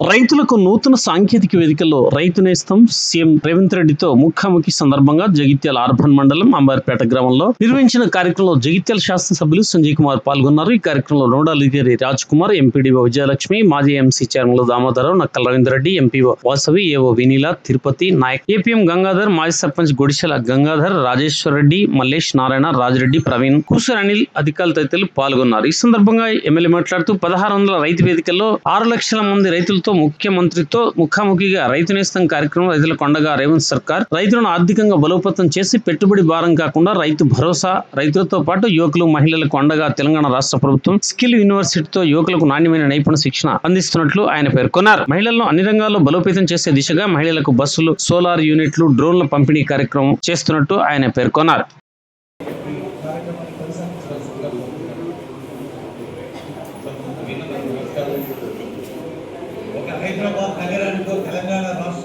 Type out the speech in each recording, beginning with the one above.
రైతులకు నూతన సాంకేతిక వేదికల్లో రైతు నేస్తం సీఎం రేవంత్ రెడ్డితో ముఖాముఖి సందర్భంగా జగిత్యాల అర్బన్ మండలం అంబారిపేట గ్రామంలో నిర్వహించిన కార్యక్రమంలో జగిత్యాల శాసనసభ్యులు సంజయ్ కుమార్ పాల్గొన్నారు. ఈ కార్యక్రమంలో నోడల్ అధికారి రాజ్ కుమార్ ఎంపీడీఓ విజయలక్ష్మి మాజీ MC chairman Damodararao Nakkala Ravindreddy MPO Vasavi AO Vineela Tirupati Naik APM Gangadhar మాజీ సర్పంచ్ గుడిశెల గంగాధర్ రాజేశ్వర్ రెడ్డి మల్లేష్ నారాయణ రాజిరెడ్డి ప్రవీణ్ కూసర్ అనిల్ అధికారులు తదితరులు పాల్గొన్నారు. ఈ సందర్భంగా ఎమ్మెల్యే మాట్లాడుతూ పదహారు వందల రైతు వేదికల్లో ఆరు లక్షల మంది రైతులతో ముఖ్యమంత్రితో ముఖాముఖిగా రైతు నేస్తం కార్యక్రమం రైతులకు కొండగా రేవంత్ సర్కార్ రైతులను ఆర్థికంగా బలోపేతం చేసి పెట్టుబడి భారం కాకుండా రైతు భరోసా రైతులతో పాటు యువకులు మహిళలకు అండగా తెలంగాణ రాష్ట్ర ప్రభుత్వం స్కిల్ యూనివర్సిటీతో యువకులకు నాణ్యమైన నైపుణ్య శిక్షణ అందిస్తున్నట్లు ఆయన పేర్కొన్నారు. మహిళలను అన్ని రంగాల్లో బలోపేతం చేసే దిశగా మహిళలకు బస్సులు సోలార్ యూనిట్లు డ్రోన్ల పంపిణీ కార్యక్రమం చేస్తున్నట్టు ఆయన పేర్కొన్నారు.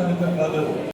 తెలంగాణ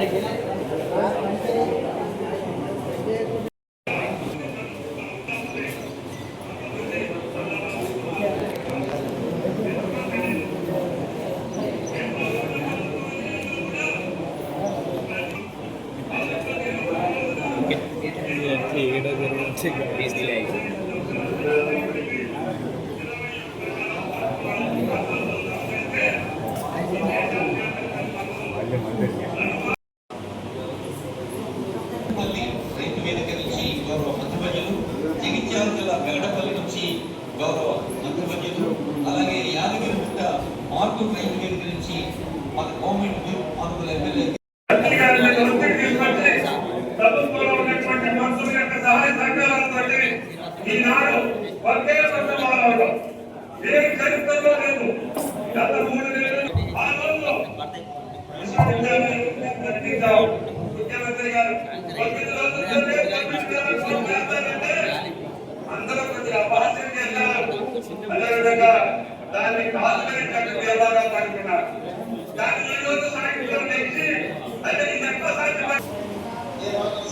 రాష్ట్రానికో కాదు పల్లి రైతు వేదిక నుంచి గౌరవ మంత్రివర్యులు జగిత్యాల జిల్లా వెగడపల్లి నుంచి గౌరవ అలాగే యాదగిరి మార్పు మన గవర్నమెంట్ మార్పుల ఎమ్మెల్యే ప్రభుత్వంలో ఉన్నటువంటి మంత్రుల యొక్క సహాయ ఈనాడు ఒకే ఏ చరిత్రలో లేదు గత మూడు నెలలు ఆ రోజుల్లో దాన్ని కాల్చుకునేటట్టు ఈ రోజు సాయంత్రం అంటే ఇది ఎక్కువ సాధ్యపడి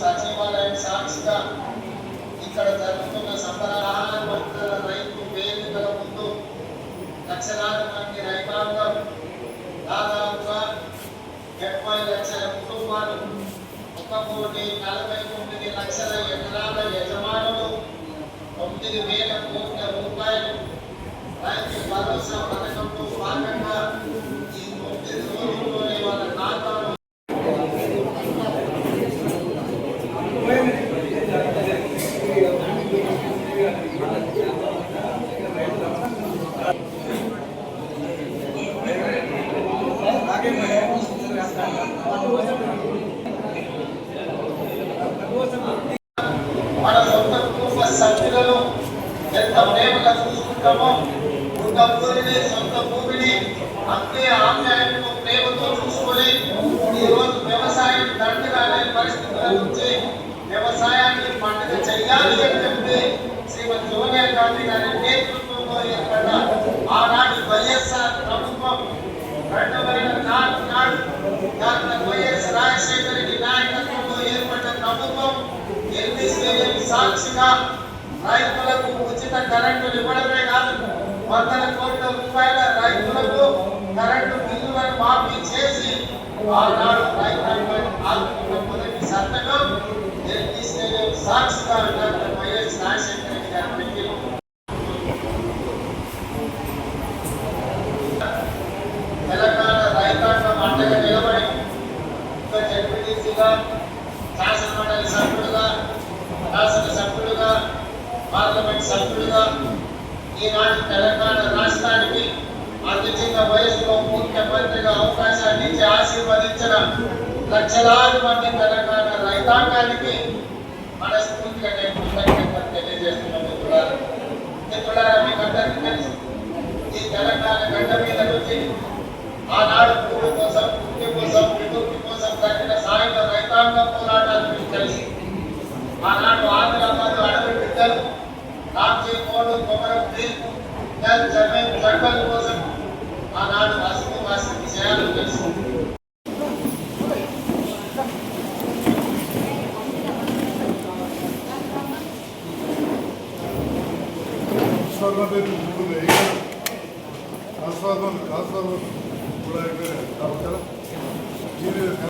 సచివాలయం సాక్షిగా ఇక్కడ జరుగుతున్న సంబరాల భక్తుల రైతు వేదికల ముందు లక్షలాది మంది రైతాంగం దాదాపుగా డెబ్బై లక్షల కుటుంబాలు ఒక కోటి నలభై తొమ్మిది లక్షల ఎకరాల యజమానులు తొమ్మిది వేల కోట్ల రూపాయలు రైతు భరోసా ఎంత ప్రేమగా చూసుకుంటామో ఒక ఊరిని సొంత భూమిని అంతే ఆంధ్రాయకు ప్రేమతో చూసుకొని ఈరోజు వ్యవసాయం దండగా లేని పరిస్థితుల నుంచి వ్యవసాయాన్ని పండుగ చేయాలి అని చెప్పి శ్రీమతి సోనియా గాంధీ గారి నేతృత్వంలో ఏర్పడిన ఆనాటి వైఎస్ఆర్ ప్రభుత్వం రెండవైన నాలుగు నాడు డాక్టర్ వైఎస్ రాజశేఖర్ రెడ్డి నాయకత్వంలో ఏర్పడిన ప్రభుత్వం ఎల్బీ స్టేడియం సాక్షిగా రైతులకు ఉచిత కరెంటు ఇవ్వడమే కాదు వందల కోట్ల రూపాయల రైతులకు కరెంటు బిల్లులను మాఫీ చేసి ఆనాడు రైతాంగాన్ని మొదటి సంతకం సాక్షిగా డాక్టర్ వైఎస్ రాజశేఖర రెడ్డి గారు పెట్టింది తెలంగాణ రైతాంగం అండగా నిలబడి ఒక జడ్పీటీసీగా శాసన మండలి సభ్యుడుగా శాసన సభ్యుడుగా పార్లమెంట్ సభ్యుడిగా ఈనాటి తెలంగాణ రాష్ట్రానికి అతి చిన్న వయసులో ముఖ్యమంత్రిగా అవకాశాన్ని ఇచ్చి ఆశీర్వదించిన లక్షలాది మంది తెలంగాణ రైతాంగానికి మనస్ఫూర్తిగా నేను కృతజ్ఞతలు తెలియజేస్తున్నాను మిత్రులారా. మిత్రులారా మీకు అందరికీ తెలుసు ఈ తెలంగాణ గడ్డ మీద నుంచి ఆనాడు భూమి కోసం భూమి కోసం విముక్తి కోసం తగిన సాయుధ రైతాంగ పోరాటాలు మీకు తెలుసు. ఆనాడు ఆంధ్ర ఆనాడు అసుకు వాసి విషయాలు తెలుసు ఆస్వాదం ఆస్వాదం ఆస్వాదం కూడా అయిపోయాయి